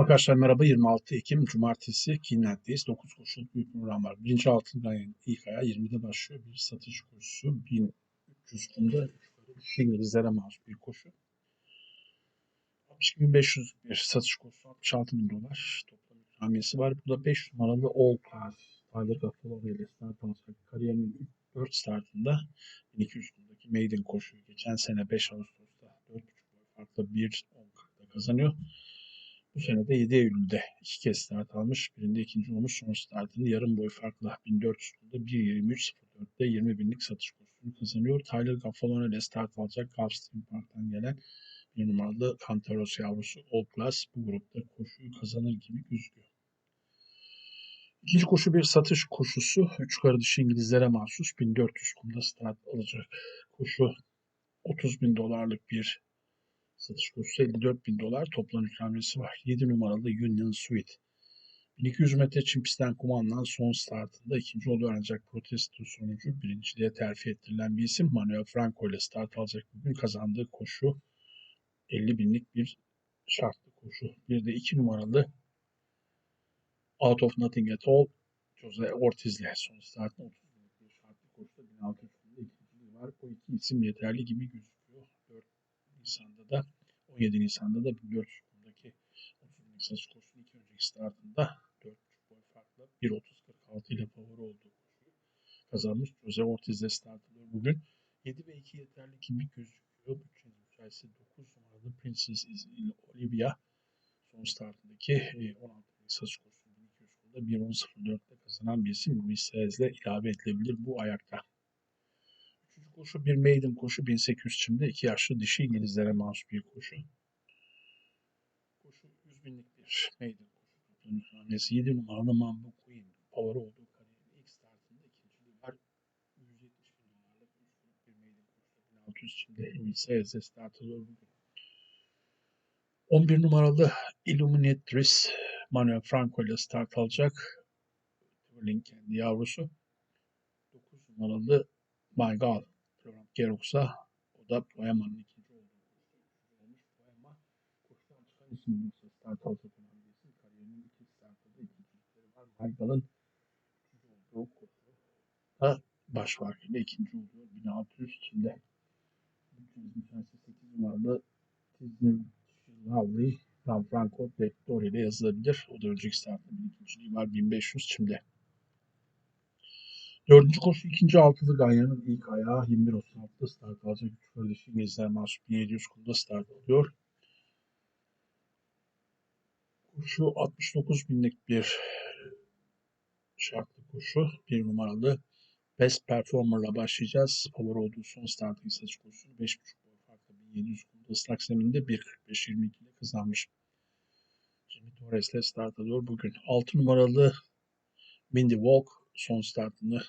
Arkadaşlar merhaba 26 Ekim Cumartesi Kinlent'teyiz. 9 koşuluk bir program var. Birinci altın ilk ayağı 20'de başlıyor. Bir satış koşusu 1300 kumda İngilizlere mahsus bir koşu. 62.500 bir satış koşusu 66 bin dolar toplam ikramiyesi var. Bu da 5 numaralı All Class Tyler Gaffalo ile start alacak. Kariyerinin 4 startında 1200 kumdaki maiden koşuyu geçen sene 5 Ağustos'ta 4.5 boy farklı 1.10'da kazanıyor. Bu sene de 7 Eylül'de iki kez start almış. Birinde ikinci olmuş. Son startını yarım boy farkla 1400 turda 1.23.04'te 20 binlik satış kursunu kazanıyor. Tyler Gaffalone ile start alacak Gulfstream Park'tan gelen bir numaralı Cantaros yavrusu All Class bu grupta koşuyu kazanır gibi gözüküyor. İkinci koşu bir satış koşusu. Üç yukarı dışı İngilizlere mahsus 1400 kumda start alacak. Koşu 30 bin dolarlık bir Satış koşusu 54 bin dolar. Toplam ikramiyesi var. 7 numaralı Union Suite. 1200 metre çim pistten kumandan son startında ikinci oluyor ancak protesto sonucu birinciliğe terfi ettirilen bir isim Manuel Franco ile start alacak bugün kazandığı koşu 50 binlik bir şartlı koşu. Bir de 2 numaralı Out of Nothing at All Jose Ortiz ile son startında 30 binlik bir şartlı koşuda 1600 binlik var. O iki isim yeterli gibi gözüküyor. 4 Nisan'da da 17 Nisan'da da 1400 kumdaki 30 binlik satış koşusunun iki önceki startında 4.5 boy farklı 1.30-46 ile favori olduğu kazanmış. Jose Ortiz'de start alıyor bugün. 7 ve 2 yeterli gibi gözüküyor. Bütçeniz müsaitse 9 numaralı Princess Olivia son startındaki 16 binlik satış koşusunun 1200 kumda 1.10.04'te kazanan bir isim Luis Saez'le ilave edilebilir bu ayakta. Koşu bir maiden koşu 1800 çimde iki yaşlı dişi İngilizlere mahsus bir koşu. Koşu 100 binlik bir maiden koşu. İkramiyesi 7 numaralı Mambo Queen. Favori olduğu kariyerin ilk startında ikinciliği var. 170 bin dolarlık 3 günlük bir maiden koşu. 1600 çimde İngilizlere start alıyor bugün. 11 numaralı Illuminatrix Manuel Franco ile start alacak. Twirling kendi yavrusu. 9 numaralı My God Florent Gerox'a o da Poema'nın ikinci olduğu olmuş. Poema koşudan çıkan isim yoksa start bir isim. Kariyerinin iki startta da ikincilikleri var. Üçüncü olduğu koşu da baş farkıyla ikinci oluyor. 1600 Çin'de. Bütçeniz müsaitse 8 numaralı Disney Lovely Franco Dettori ile yazılabilir. O da önceki startta bir ikinciliği var. 1500 Çin'de. Dördüncü koşu ikinci altılı Ganyan'ın ilk ayağı 21.36'da start alacak. Üç kardeşi İngilizler mahsup 1700 kumda start alıyor. Koşu 69 binlik bir şartlı koşu. Bir numaralı Best Performer'la başlayacağız. Favori olduğu son starting satış koşusunu 5.5 boy farklı 1700 kumda ıslak zeminde 1.45-22 ile kazanmış. Jimmy Torres ile start alıyor bugün. 6 numaralı Mindy Walk son startını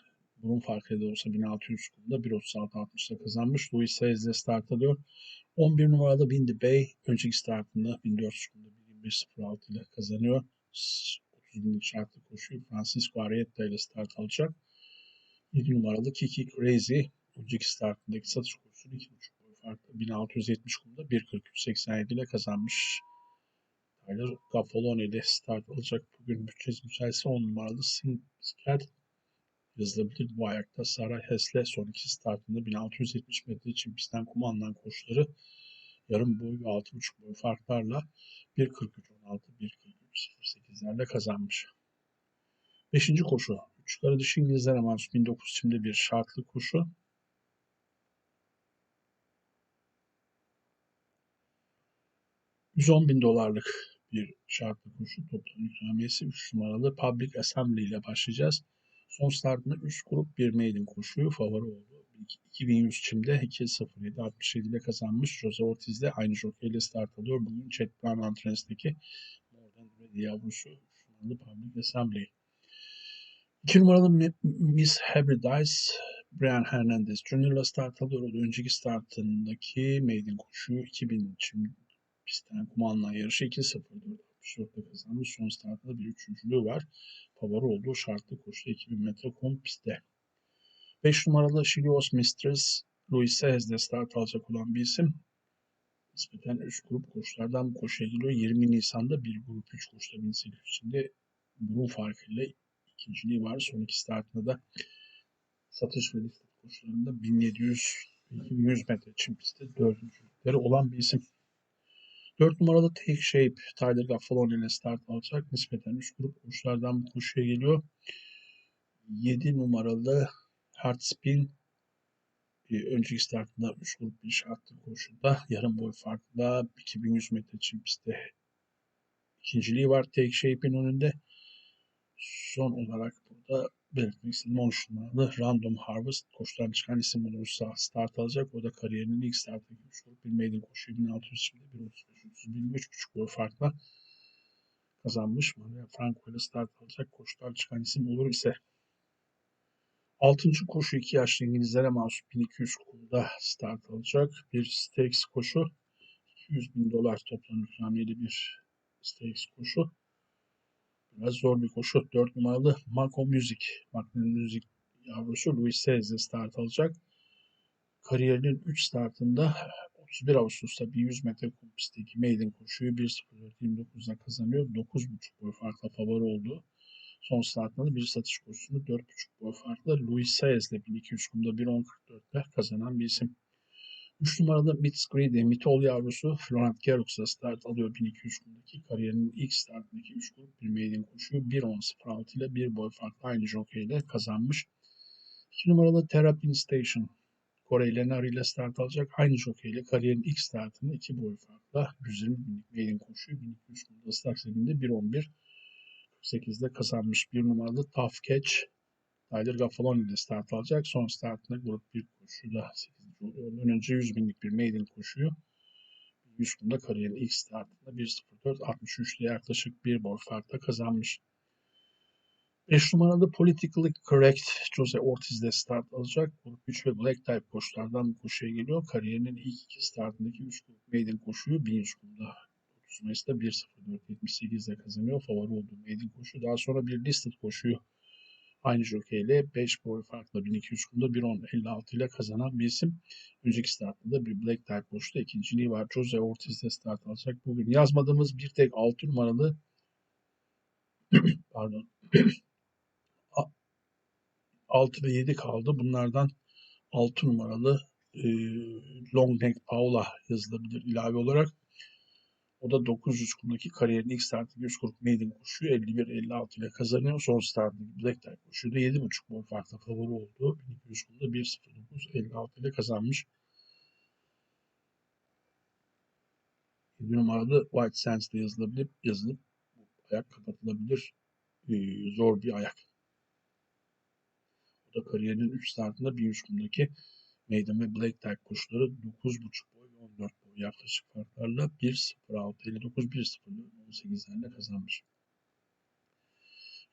bunun farkıyla da olsa 1600 kumda 1.36.60'da kazanmış. Luis Saez ile start alıyor. 11 numaralı Windy Bay önceki startında 1400 kumda 1.25.06 ile kazanıyor. 30 binlik şartlı koşuyu Francisco Arietta ile start alacak. 7 numaralı Kiki Crazy önceki startındaki satış kursunu 2.5 boy farklı 1670 kumda 1.43.87 ile kazanmış. Tyler Gaffalone ile start alacak. Bugün bütçesi müsaitse 10 numaralı Sinclair yazılabilir. Bu ayakta Saray Hes'le son iki startında 1670 metre için pistten kumandan koşuları yarım boy ve 6.5 boy farklarla 1.43.16, 1.43.08'lerle kazanmış. Beşinci koşu. Üç yukarı dışı İngilizlere mahsus 1900 çimde bir şartlı koşu. ...110 bin dolarlık bir şartlı koşu toplam ikramiyesi 3 numaralı Public Assembly ile başlayacağız. Son startında üst grup bir maiden koşuyu favori oldu. 2100 çimde 2.07 67 ile kazanmış. Jose Ortiz de aynı jockey ile start alıyor. Bugün Chad Brown antrenisteki Morgan Ready yavrusu 3 numaralı Public Assembly. 2 numaralı Miss Hybridize Brian Hernandez Jr. ile start alıyor. Önceki startındaki maiden koşuyu 2000 çim pistten kumandan yarışı 2.04 64'te kazanmış. Son startta bir üçüncülüğü var. Favori olduğu şartlı koşuda 2000 metre kom pistte. 5 numaralı Chilios Mistress Luis Saez'de start alacak olan bir isim. nispeten üst grup koşulardan bu koşuya geliyor. 20 Nisan'da bir grup 3 koşuda 1800 içinde burun farkıyla ikinciliği var. Son iki startında da satış ve liste koşularında 1700 2100 metre çim pistte dördüncülükleri olan bir isim. 4 numaralı Take Shape Tyler Gaffalon ile start alacak. Nispeten üst grup koşulardan bu koşuya geliyor. 7 numaralı Hard Spin e, önceki startında 3 grup bir şartlı koşuda yarım boy farkla 2100 metre çim pistte ikinciliği var Take Shape'in önünde. Son olarak burada belirtmek istediğim 13 numaralı Random Harvest koşudan çıkan isim olursa start alacak. O da kariyerinin ilk startındaki 3 grup bir maiden koşuyu 1600 şimdi 1.35 3.5 boy farkla kazanmış. Maria Franco ile start alacak. Koşudan çıkan isim olur ise 6. koşu 2 yaşlı İngilizlere mahsup 1200 kurda start alacak. Bir stakes koşu 200 bin dolar toplam ikramiyeli bir stakes koşu. Biraz zor bir koşu. 4 numaralı Mako Music. Magnet Music yavrusu Luis Sez'de start alacak. Kariyerinin 3 startında 31 Ağustos'ta bir 100 metre kum pistteki maiden koşuyu 1.04.29'da kazanıyor. 9.5 boy farkla favori oldu. Son startında bir satış koşusunu 4.5 boy farkla Luis Saez ile 1200 kumda 1.10.44'te kazanan bir isim. 3 numaralı Mitz Greedy, Mitol yavrusu Florent Gerox'a start alıyor 1200 kumdaki kariyerinin ilk startındaki 3 grup bir maiden koşuyu 1.10.06 ile 1 boy farklı aynı jockey ile kazanmış. 2 numaralı Terrapin Station Kore Lenari ile start alacak. Aynı jockey ile kariyerin ilk startını 2 boy farkla 120 binlik maiden koşuyu 1200 kumda start zeminde 1.11 48'de kazanmış. 1 numaralı Tough Catch Tyler Gaffalon ile start alacak. Son startında grup 1 koşuda 8. Ondan önce 100 binlik bir maiden koşuyu 100 kumda kariyerin ilk startında 1.04.63'te yaklaşık bir boy farkla kazanmış. 5 numaralı Politically Correct Jose Ortiz de start alacak. Grup 3 ve Black Type koşulardan bu koşuya geliyor. Kariyerinin ilk iki startındaki 3 grup maiden koşuyu 1100 kumda 30 Mayıs'ta 1.04.78'de kazanıyor. Favori olduğu maiden koşu. Daha sonra bir listed koşuyu aynı jockey ile 5 boy farkla 1200 kumda 1.10.56 ile kazanan bir isim. Önceki startında bir Black Type koşuda ikinciliği var. Jose Ortiz de start alacak. Bugün yazmadığımız bir tek 6 numaralı pardon 6 ve 7 kaldı. Bunlardan 6 numaralı e, Long Neck Paula yazılabilir ilave olarak. O da 900 kumdaki kariyerin ilk startı 100 grup maiden koşuyu 51-56 ile kazanıyor. Son startındaki Black Tie koşuyu da 7.5 boy farkla favori oldu. 1200 kumda 1.09-56 ile kazanmış. 7 numaralı White Sands de yazılabilir. Yazılıp ayak kapatılabilir. Ee, zor bir ayak. O da kariyerinin 3 startında 1100 kumdaki Maiden ve Black Type koşuları 9.5 boy ve 14 boy yaklaşık farklarla 1.06 59 1.04 18'lerle kazanmış.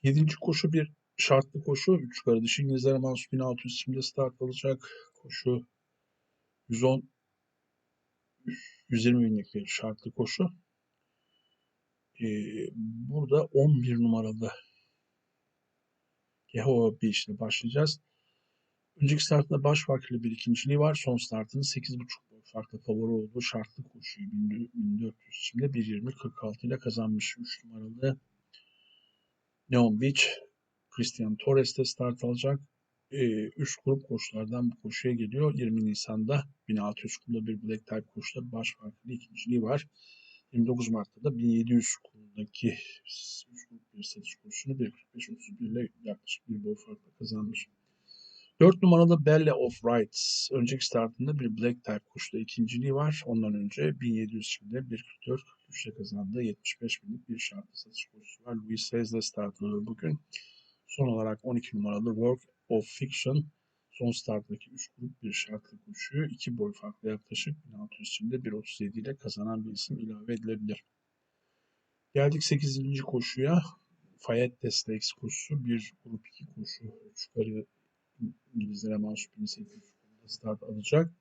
7. koşu bir şartlı koşu. 3 kardeş İngilizlere mahsus 1600 şimdi start alacak. Koşu 110 120 binlik bir şartlı koşu. Ee, burada 11 numaralı Yehova bir işle başlayacağız. Önceki startında baş farklı bir ikinciliği var. Son startının 8.5 boy farklı favori olduğu şartlı koşuyu 1400 şimdi 1.20.46 ile kazanmış. 3 numaralı Neon Beach Christian Torres de start alacak. 3 ee, grup koşulardan bu koşuya geliyor. 20 Nisan'da 1600 kumda bir Black Type koşuda baş farklı ikinciliği var. 29 Mart'ta da 1700 kumdaki 3 grup bir satış koşusunu 1.45-31 ile yaklaşık bir boy farkla kazanmış. 4 numaralı Belle of Rights. Önceki startında bir Black Type koşuda ikinciliği var. Ondan önce 1700 şimdi 1.44 43'te kazandığı 75 binlik bir şartlı satış koşusu var. Louis Sez'le start alıyor bugün. Son olarak 12 numaralı Work of Fiction son starttaki 3 grup bir şartlı koşuyu 2 boy farklı yaklaşık 1600 şimdi 1.37 ile kazanan bir isim ilave edilebilir. Geldik 8. koşuya. Fayette Stakes koşusu. Bir grup 2 koşu. 3 yukarı İngilizlere mahsup 1800 start alacak.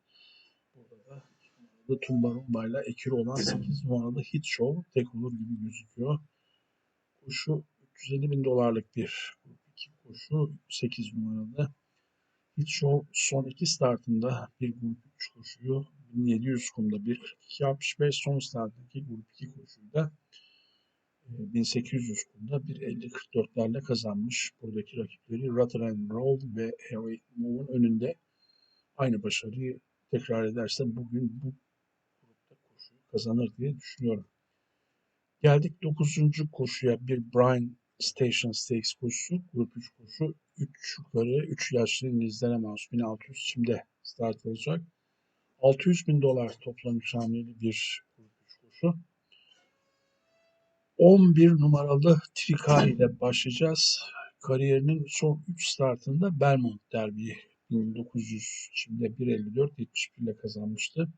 Burada da numaralı Tumbarumba ile ekili olan 8 numaralı Hit Show tek olur gibi gözüküyor. Koşu 350 bin dolarlık bir grup 2 koşu 8 numaralı Hit Show son iki startında bir grup 3 koşuyu 1700 kumda 1.42.65 son starttaki grup 2 koşuyu da 1800 kumda 1.50.44'lerle kazanmış. Buradaki rakipleri Rutter and Roll ve Harry Moore'un önünde aynı başarıyı tekrar ederse bugün bu grupta koşuyu kazanır diye düşünüyorum. Geldik 9. koşuya bir Brian Station Stakes koşusu. Grup 3 koşu. 3 yukarı 3 yaşlı İngilizlere mahsus 1600 şimdi start alacak. 600 bin dolar toplam ikramiyeli bir grup 3 koşu. 11 numaralı Tricari ile başlayacağız. Kariyerinin son 3 startında Belmont Derby 1900 şimdi 1.54 71 ile kazanmıştı.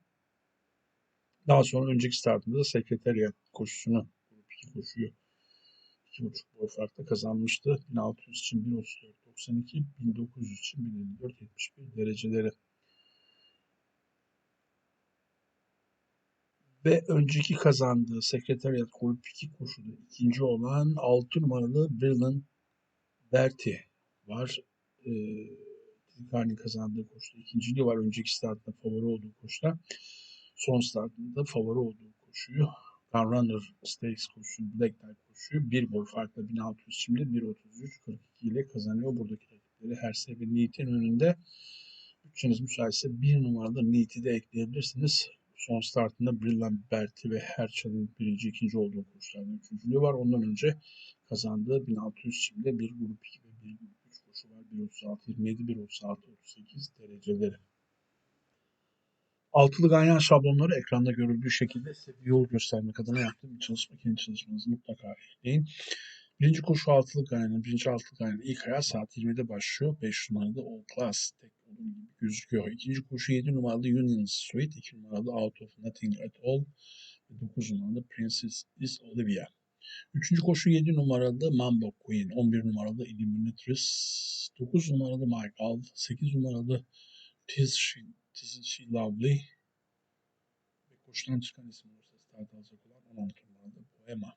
Daha sonra önceki startında da Sekreteriyat koşusunu grup 2 koşuyu 2.5 boy farkla kazanmıştı. 1600 için 1.34.92, 1900 için 1.54.71 dereceleri. Ve önceki kazandığı Sekreteriyat Grup 2 koşuda ikinci olan 6 numaralı Brilliant Berti var. Ee, Trikar'ın kazandığı koşuda ikinciliği var. Önceki startta favori olduğu koşuda. Son startında favori olduğu koşuyu Gunrunner Stakes koşusu, Black Tie koşuyu bir boy farkla 1600 şimdi 1.33.42 ile kazanıyor. Buradaki rakipleri Herse ve Neat'in önünde. Bütçeniz müsaitse bir numaralı Neat'i de ekleyebilirsiniz. Son startında Brilliant Berti ve Herçel'in birinci, ikinci olduğu koşularda üçüncülüğü var. Ondan önce kazandığı 1600 şimdi bir grup 2 ve bir grup 3 koşu var. 1.36.27, 1.36.38 dereceleri. Altılı ganyan şablonları ekranda görüldüğü şekilde size yol göstermek adına yaptığım bir çalışma. Kendi çalışmanızı mutlaka ekleyin. Birinci koşu altılı ganyanın, birinci altılı ganyanın ilk ayağı saat 20'de başlıyor. 5 numaralı All Class tek olduğu gibi gözüküyor. İkinci koşu 7 numaralı Union Suite, 2 numaralı Out of Nothing at All ve 9 numaralı Princess is Olivia. Üçüncü koşu 7 numaralı Mambo Queen, 11 numaralı Illuminatrix, 9 numaralı Michael, 8 numaralı Tis She, Tis She Lovely ve koşudan çıkan isim olursa start alacak olan 16 numaralı Poema.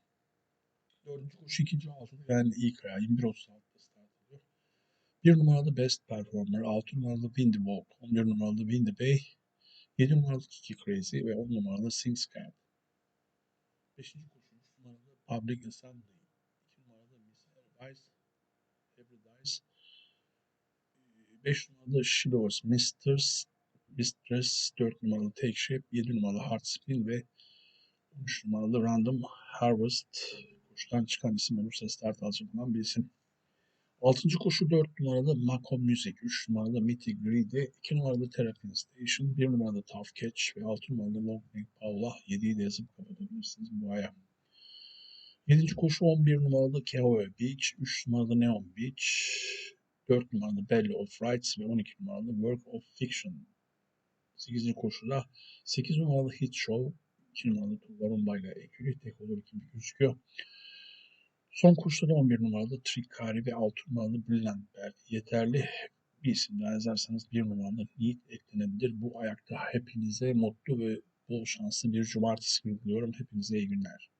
Dördüncü koşu ikinci altıda yani ilk ayağı 21.36'da 1 numaralı Best Performer, 6 numaralı Windy Walk, 11 numaralı Windy Bay, 7 numaralı Kiki Crazy ve 10 numaralı Sings Camp. 5. koşulmuş numaralı Public Assembly, 2 numaralı Miss Everdice, Everdice, ee, 5 numaralı Shido's Mistress, Mistress, 4 numaralı Take Shape, 7 numaralı Heart Spin ve 13 numaralı Random Harvest. Koşudan çıkan isim olursa start alacak olan bir isim. 6. koşu 4 numaralı Mako Music, 3 numaralı Mitty Greedy, 2 numaralı Terrapin Station, 1 numaralı Tough Catch ve 6 numaralı Long Neck Paula 7'yi de yazıp kapatabilirsiniz bu aya. 7. koşu 11 numaralı Kehoe Beach, 3 numaralı Neon Beach, 4 numaralı Belly of Rights ve 12 numaralı Work of Fiction. 8. koşuda 8 numaralı Hit Show, 2 numaralı Tulvarumba ile Ekürü tek olur gibi gözüküyor. Son koşuda 11 numaralı Trikari ve 6 numaralı Belt yeterli. Bir isim yazarsanız 1 numaralı Need eklenebilir. Bu ayakta hepinize mutlu ve bol şanslı bir cumartesi günü diliyorum. Hepinize iyi günler.